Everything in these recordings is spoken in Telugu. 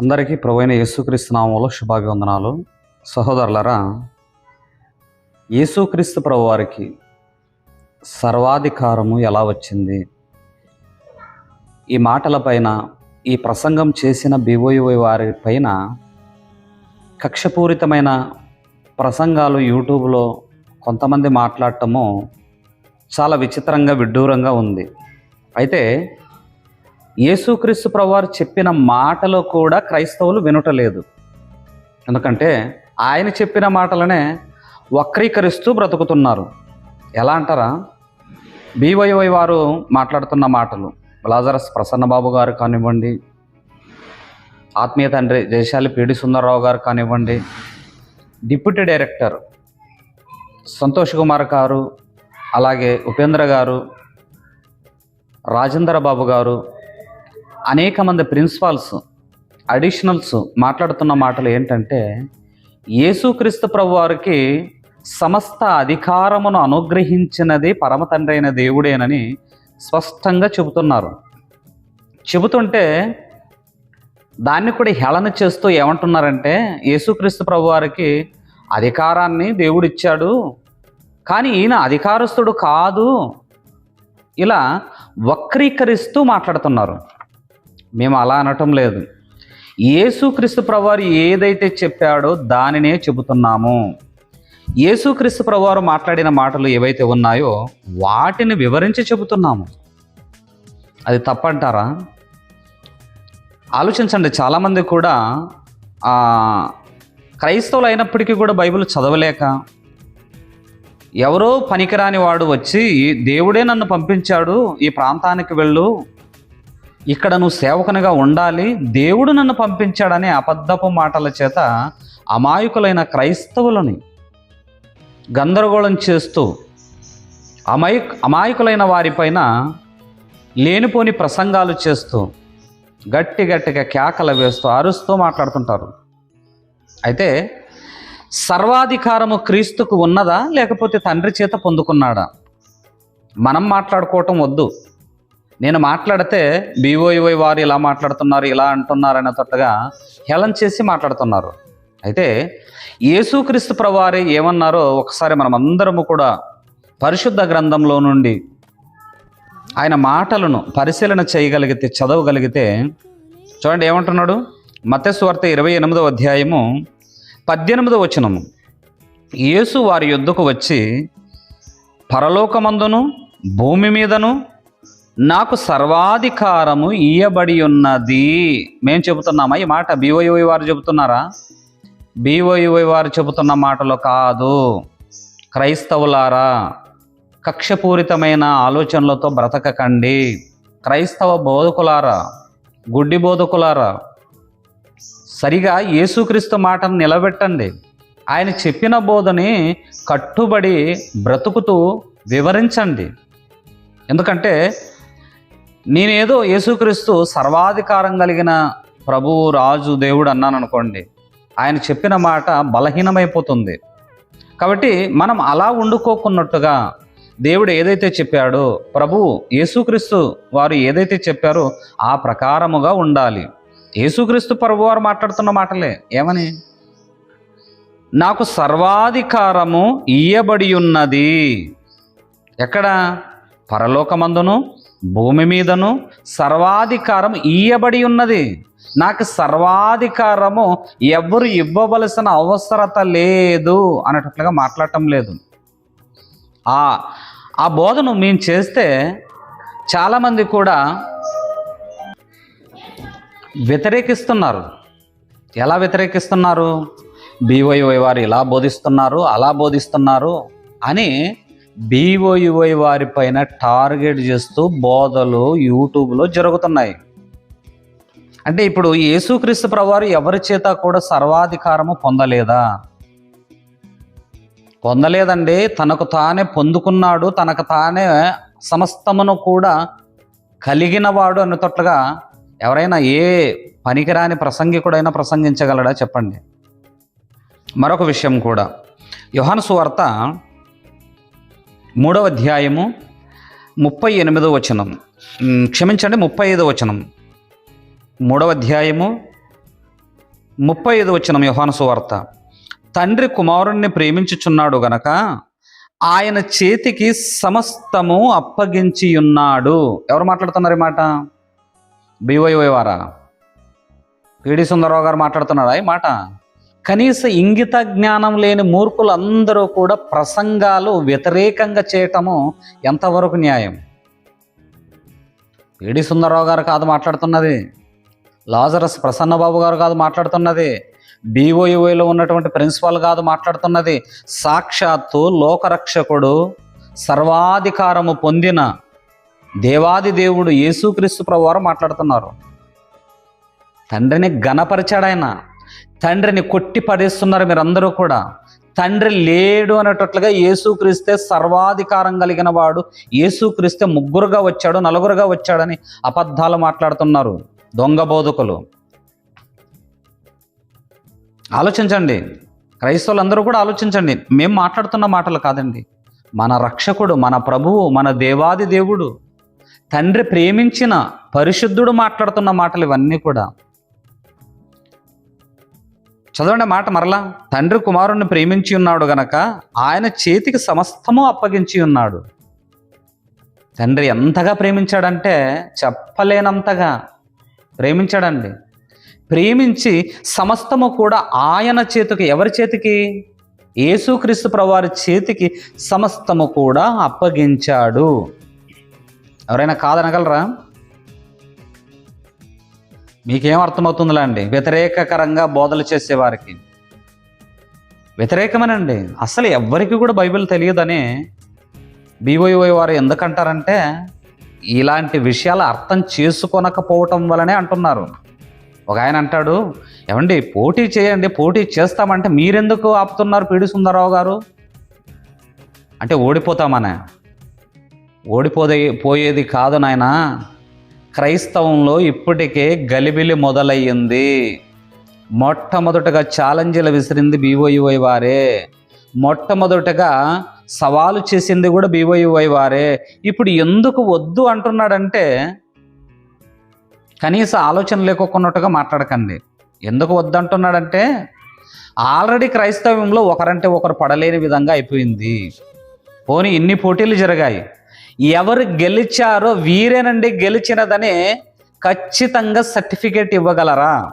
అందరికీ ప్రభువైన యేసుక్రీస్తు నామంలో శుభాభివందనాలు. సహోదరులరా యేసుక్రీస్తు ప్రభు వారికి సర్వాధికారము ఎలా వచ్చింది? ఈ మాటలపైన ఈ ప్రసంగం చేసిన బివోయి వారి పైన కక్షపూరితమైన ప్రసంగాలు యూట్యూబ్లో కొంతమంది మాట్లాడటము చాలా విచిత్రంగా విడ్డూరంగా ఉంది. అయితే యేసుక్రీస్తు ప్రభువారు చెప్పిన మాటలు కూడా క్రైస్తవులు వినటలేదు. ఎందుకంటే ఆయన చెప్పిన మాటలనే వక్రీకరిస్తూ బ్రతుకుతున్నారు. ఎలా అంటారా? బీవైవై వారు మాట్లాడుతున్న మాటలు. లాజరస్ ప్రసన్నబాబు గారు కానివ్వండి ఆత్మీయ తండ్రి జయశాలి పీడి సుందరరావు గారు కానివ్వండి డిప్యూటీ డైరెక్టర్ సంతోష్ కుమార్ గారు అలాగే ఉపేంద్ర గారు రాజేంద్ర బాబు గారు అనేక మంది ప్రిన్సిపాల్స్ అడిషనల్స్ మాట్లాడుతున్న మాటలు ఏంటంటే యేసుక్రీస్తు ప్రభు వారికి సమస్త అధికారమును అనుగ్రహించినది పరమ తండ్రి అయిన దేవుడేనని స్పష్టంగా చెబుతున్నారు. చెబుతుంటే దాన్ని కూడా హేళన చేస్తూ ఏమంటున్నారంటే యేసుక్రీస్తు ప్రభు వారికి అధికారాన్ని దేవుడిచ్చాడు కానీ ఈయన అధికారస్తుడు కాదు ఇలా వక్రీకరిస్తూ మాట్లాడుతున్నారు. మేము అలా అనటం లేదు. యేసుక్రీస్తు ప్రవారు ఏదైతే చెప్పాడో దానినే చెబుతున్నాము. యేసుక్రీస్తు ప్రవారు మాట్లాడిన మాటలు ఏవైతే ఉన్నాయో వాటిని వివరించి చెబుతున్నాము. అది తప్పంటారా? ఆలోచించండి చాలామంది కూడా క్రైస్తవులు అయినప్పటికీ కూడా బైబిల్ చదవలేక ఎవరో పనికిరాని వాడు వచ్చి దేవుడే నన్ను పంపించాడు ఈ ప్రాంతానికి వెళ్ళు ఇక్కడ నువ్వు సేవకునిగా ఉండాలి. దేవుడు నన్ను పంపించాడనే అబద్ధపు మాటల చేత అమాయకులైన క్రైస్తవులని గందరగోళం చేస్తూ అమాయ అమాయకులైన వారిపైన లేనిపోని ప్రసంగాలు చేస్తూ గట్టి గట్టిగా కేకలు వేస్తూ అరుస్తూ మాట్లాడుతుంటారు. అయితే సర్వాధికారము క్రీస్తుకు ఉన్నదా? లేకపోతే తండ్రి చేత పొందుకున్నాడా? మనం మాట్లాడుకోవటం వద్దు. నేను మాట్లాడితే బీఓఈవై వారు ఇలా మాట్లాడుతున్నారు ఇలా అంటున్నారు అనేటట్టుగా హేళన చేసి మాట్లాడుతున్నారు. అయితే యేసుక్రీస్తు ప్రవారి ఏమన్నారో ఒకసారి మనం అందరము కూడా పరిశుద్ధ గ్రంథంలో నుండి ఆయన మాటలను పరిశీలన చేయగలిగితే చదవగలిగితే చూడండి ఏమంటున్నాడు? మతస్వార్త ఇరవై ఎనిమిదవ అధ్యాయము పద్దెనిమిదవ వచనము. యేసు వారి యుద్ధకు వచ్చి పరలోకమందును భూమి మీదను నాకు సర్వాధికారము ఇయ్యబడి ఉన్నది. మేము చెబుతున్నామా? ఈ మాట బీఓఈ వారు చెబుతున్నారా? బీఓఈ వారు చెబుతున్న మాటలు కాదు. క్రైస్తవులారా కక్షపూరితమైన ఆలోచనలతో బ్రతకకండి. క్రైస్తవ బోధకులారా గుడ్డి బోధకులారా సరిగా యేసుక్రీస్తు మాటను నిలబెట్టండి. ఆయన చెప్పిన బోధని కట్టుబడి బ్రతుకుతూ వివరించండి. ఎందుకంటే నేనేదో యేసుక్రీస్తు సర్వాధికారం కలిగిన ప్రభువు రాజు దేవుడు అన్నాను అనుకోండి ఆయన చెప్పిన మాట బలహీనమైపోతుంది. కాబట్టి మనం అలా వండుకోకున్నట్టుగా దేవుడు ఏదైతే చెప్పాడో ప్రభు యేసుక్రీస్తు వారు ఏదైతే చెప్పారో ఆ ప్రకారముగా ఉండాలి. యేసుక్రీస్తు ప్రభు వారు మాట్లాడుతున్న మాటలే ఏమని? నాకు సర్వాధికారము ఇయ్యబడి ఉన్నది ఎక్కడ? పరలోకమందును భూమి మీదను సర్వాధికారం ఇయ్యబడి ఉన్నది. నాకు సర్వాధికారము ఎవరు ఇవ్వవలసిన అవసరత లేదు అనేటట్లుగా మాట్లాడటం లేదు. ఆ ఆ బోధను మేము చేస్తే చాలామంది కూడా వ్యతిరేకిస్తున్నారు. ఎలా వ్యతిరేకిస్తున్నారు? బీవైవై వారు ఇలా బోధిస్తున్నారు అలా బోధిస్తున్నారు అని బీఓయుఐ వారి పైన టార్గెట్ చేస్తూ బోధలు యూట్యూబ్లో జరుగుతున్నాయి. అంటే ఇప్పుడు యేసుక్రీస్తు ప్రవారు ఎవరి చేత కూడా సర్వాధికారము పొందలేదా? పొందలేదండి. తనకు తానే పొందుకున్నాడు. తనకు తానే సమస్తమును కూడా కలిగినవాడు అన్నట్లుగా ఎవరైనా ఏ పనికిరాని ప్రసంగికుడైనా ప్రసంగించగలడా? చెప్పండి. మరొక విషయం కూడా. యోహాను సువార్త మూడవ అధ్యాయము ముప్పై ఎనిమిదో వచనం. క్షమించండి ముప్పై ఐదో వచనం. మూడవ అధ్యాయము ముప్పై ఐదు వచ్చిన యోహాను సువార్త. తండ్రి కుమారుణ్ణి ప్రేమించుచున్నాడు గనక ఆయన చేతికి సమస్తము అప్పగించి ఉన్నాడు ఎవరు మాట్లాడుతున్నారు ఈ మాట? బీవైవై వారా పీడి సుందరరావు గారు మాట్లాడుతున్నారా ఈ మాట? కనీస ఇంగిత జ్ఞానం లేని మూర్ఖులందరూ కూడా ప్రసంగాలు వ్యతిరేకంగా చేయటము ఎంతవరకు న్యాయం? ఏడి సుందరరావు గారు కాదు మాట్లాడుతున్నది. లాజరస్ ప్రసన్నబాబు గారు కాదు మాట్లాడుతున్నది. బీఓఈఓలో ఉన్నటువంటి ప్రిన్సిపాల్ కాదు మాట్లాడుతున్నది. సాక్షాత్తు లోకరక్షకుడు సర్వాధికారము పొందిన దేవాది దేవుడు యేసుక్రీస్తు ప్రభువారు మాట్లాడుతున్నారు. తండ్రిని ఘనపరిచాడు ఆయన. తండ్రిని కొట్టి పడేస్తున్నారు మీరందరూ కూడా. తండ్రి లేడు అనేటట్లుగా యేసుక్రీస్తే సర్వాధికారం కలిగిన వాడు. యేసుక్రీస్తే ముగ్గురుగా వచ్చాడు నలుగురుగా వచ్చాడని అబద్ధాలు మాట్లాడుతున్నారు దొంగ బోధకులు. ఆలోచించండి. క్రైస్తవులందరూ కూడా ఆలోచించండి. మేము మాట్లాడుతున్న మాటలు కాదండి. మన రక్షకుడు మన ప్రభువు మన దేవాది దేవుడు. తండ్రి ప్రేమించిన పరిశుద్ధుడు మాట్లాడుతున్న మాటలు ఇవన్నీ కూడా. చదవండి మాట మరలా. తండ్రి కుమారుణ్ణి ప్రేమించి ఉన్నాడు గనక ఆయన చేతికి సమస్తము అప్పగించి ఉన్నాడు. తండ్రి ఎంతగా ప్రేమించాడంటే చెప్పలేనంతగా ప్రేమించాడండి. ప్రేమించి సమస్తము కూడా ఆయన చేతికి ఎవరి చేతికి? యేసుక్రీస్తు ప్రవారి చేతికి సమస్తము కూడా అప్పగించాడు. ఎవరైనా కాదనగలరా? మీకేం అర్థమవుతుందిలా అండి వ్యతిరేకకరంగా బోధలు చేసేవారికి. వ్యతిరేకమేనండి. అసలు ఎవ్వరికి కూడా బైబిల్ తెలియదని బీవైఓ వారు ఎందుకంటారంటే ఇలాంటి విషయాలు అర్థం చేసుకొనకపోవటం వలనే అంటున్నారు. ఒక ఆయన అంటాడు ఏమండి పోటీ చేయండి పోటీ చేస్తామంటే మీరెందుకు ఆపుతున్నారు పీడి సుందరరావు గారు? అంటే ఓడిపోతామనే. ఓడిపోదే పోయేది కాదు నాయనా. క్రైస్తవంలో ఇప్పటికే గలిబిలి మొదలయ్యింది. మొట్టమొదటగా ఛాలెంజ్లు విసిరింది బీఓయువై వారే. మొట్టమొదటగా సవాలు చేసింది కూడా బీఓయువై వారే. ఇప్పుడు ఎందుకు వద్దు అంటున్నాడంటే కనీస ఆలోచన లేకోకున్నట్టుగా మాట్లాడకండి. ఎందుకు వద్దంటున్నాడంటే ఆల్రెడీ క్రైస్తవ్యంలో ఒకరంటే ఒకరు పడలేని విధంగా అయిపోయింది. పోనీ ఇన్ని పోటీలు జరిగాయి. ఎవరు గెలిచారో వీరేనండి గెలిచినదని ఖచ్చితంగా సర్టిఫికేట్ ఇవ్వగలరా?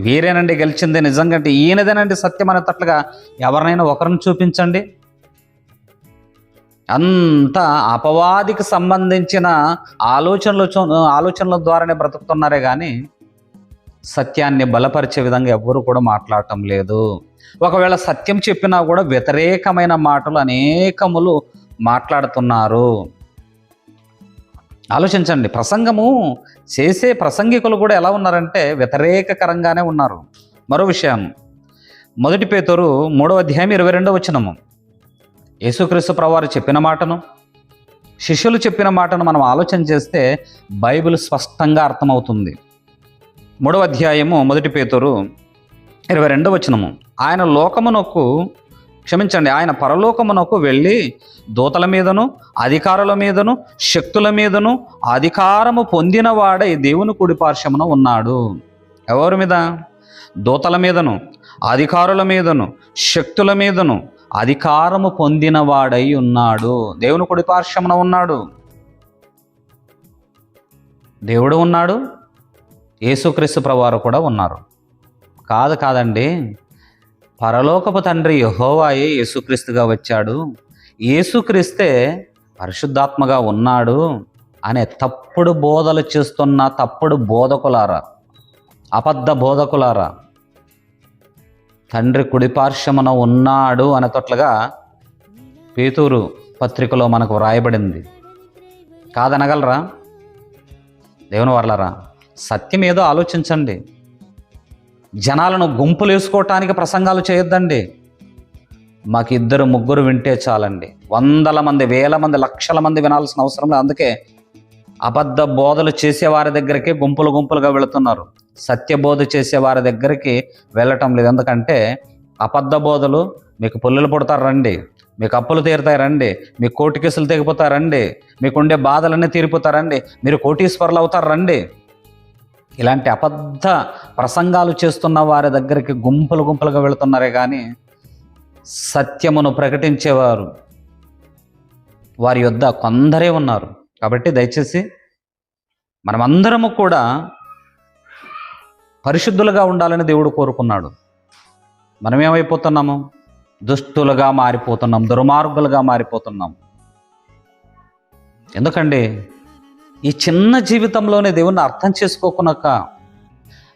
వీరేనండి గెలిచింది నిజంగా అంటే ఈయనదేనండి సత్యం అనేటట్లుగా ఎవరినైనా ఒకరిని చూపించండి. అంత అపవాదికి సంబంధించిన ఆలోచనలు చూ- ఆలోచనల ద్వారానే బ్రతుకుతున్నారే కానీ సత్యాన్ని బలపరిచే విధంగా ఎవ్వరు కూడా మాట్లాడటం లేదు. ఒకవేళ సత్యం చెప్పినా కూడా వ్యతిరేకమైన మాటలు అనేకములు మాట్లాడుతున్నారు. ఆలోచించండి ప్రసంగము చేసే ప్రసంగికులు కూడా ఎలా ఉన్నారంటే వ్యతిరేకకరంగానే ఉన్నారు. మరో విషయం మొదటి పేతురు మూడవ అధ్యాయం ఇరవై రెండవ వచనము. యేసుక్రీస్తు ప్రవారు చెప్పిన మాటను శిష్యులు చెప్పిన మాటను మనం ఆలోచన చేస్తే బైబిల్ స్పష్టంగా అర్థమవుతుంది. మూడవ అధ్యాయము మొదటి పేతురు ఇరవై రెండవ వచనము. ఆయన లోకమునకు క్షమించండి ఆయన పరలోకమునకు వెళ్ళి దూతల మీదను అధికారుల మీదను శక్తుల మీదను అధికారము పొందినవాడై దేవుని కుడిపార్శ్వమున ఉన్నాడు. ఎవరి మీద? దూతల మీదను అధికారుల మీదను శక్తుల మీదను అధికారము పొందినవాడై ఉన్నాడు. దేవుని కుడిపార్శ్వమున ఉన్నాడు. దేవుడు ఉన్నాడు. యేసుక్రీస్తు ప్రవారు కూడా ఉన్నారు. కాదు కాదండి పరలోకపు తండ్రి యహోవాయే యేసుక్రీస్తుగా వచ్చాడు. యేసుక్రీస్తే పరిశుద్ధాత్మగా ఉన్నాడు అనే తప్పుడు బోధలు చేస్తున్న తప్పుడు బోధకులారా అబద్ధ బోధకులారా తండ్రి కుడిపార్శ్వమున ఉన్నాడు అనేటట్లుగా పేతూరు పత్రికలో మనకు వ్రాయబడింది. కాదనగలరా? దేవుని వర్లరా సత్యం ఏదో ఆలోచించండి. జనాలను గుంపులు వేసుకోవటానికి ప్రసంగాలు చేయొద్దండి. మాకు ఇద్దరు ముగ్గురు వింటే చాలండి. వందల మంది వేల మంది లక్షల మంది వినాల్సిన అవసరం లేదు. అందుకే అబద్ధ బోధలు చేసేవారి దగ్గరికి గుంపులు గుంపులుగా వెళుతున్నారు. సత్యబోధ చేసేవారి దగ్గరికి వెళ్ళటం లేదు. ఎందుకంటే అబద్ధ బోధలు మీకు పుల్లలు పుడతారు రండి. మీకు అప్పులు తీరుతాయి రండి. మీ కోటి కేసులు తెగిపోతారండి మీకుండే మీకు ఉండే బాధలన్నీ తీరిపోతారండి మీరు కోటీశ్వరులు అవుతారు రండి. ఇలాంటి అబద్ధ ప్రసంగాలు చేస్తున్న వారి దగ్గరికి గుంపులు గుంపులుగా వెళుతున్నారే కానీ సత్యమును ప్రకటించేవారు వారి యొద్ద కొందరే ఉన్నారు. కాబట్టి దయచేసి మనమందరము కూడా పరిశుద్ధులుగా ఉండాలని దేవుడు కోరుకున్నాడు. మనం ఏమైపోతున్నాము దుష్టులుగా మారిపోతున్నాం దుర్మార్గులుగా మారిపోతున్నాం. ఎందుకండి? ఈ చిన్న జీవితంలోనే దేవుణ్ణి అర్థం చేసుకోకునక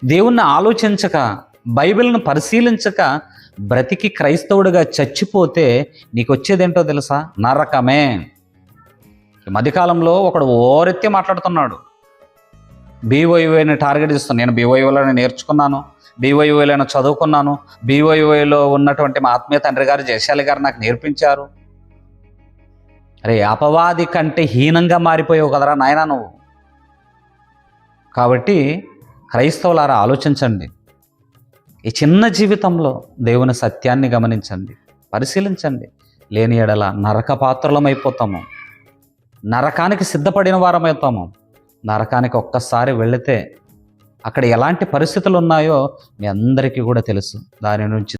దేవుణ్ణి ఆలోచించక బైబిల్ను పరిశీలించక బ్రతికి క్రైస్తవుడిగా చచ్చిపోతే నీకు వచ్చేదేంటో తెలుసా? నరకమే. ఈ మధ్యకాలంలో ఒకడు ఓరెత్తి మాట్లాడుతున్నాడు. బీవైఓని టార్గెట్ ఇస్తాను నేను బీవైఓలను నేర్చుకున్నాను బీవైఓలను చదువుకున్నాను బీవైఓలో ఉన్నటువంటి మా ఆత్మీయ తండ్రి గారు జయశాలి గారు నాకు నేర్పించారు. అరే అపవాది కంటే హీనంగా మారిపోయావు కదరా నాయనా నువ్వు. కాబట్టి క్రైస్తవులారా ఆలోచించండి. ఈ చిన్న జీవితంలో దేవుని సత్యాన్ని గమనించండి. పరిశీలించండి. లేని ఎడల నరక పాత్రలమైపోతాము. నరకానికి సిద్ధపడిన వారమవుతాము. నరకానికి ఒక్కసారి వెళితే అక్కడ ఎలాంటి పరిస్థితులు ఉన్నాయో మీ అందరికీ కూడా తెలుసు. దాని నుంచి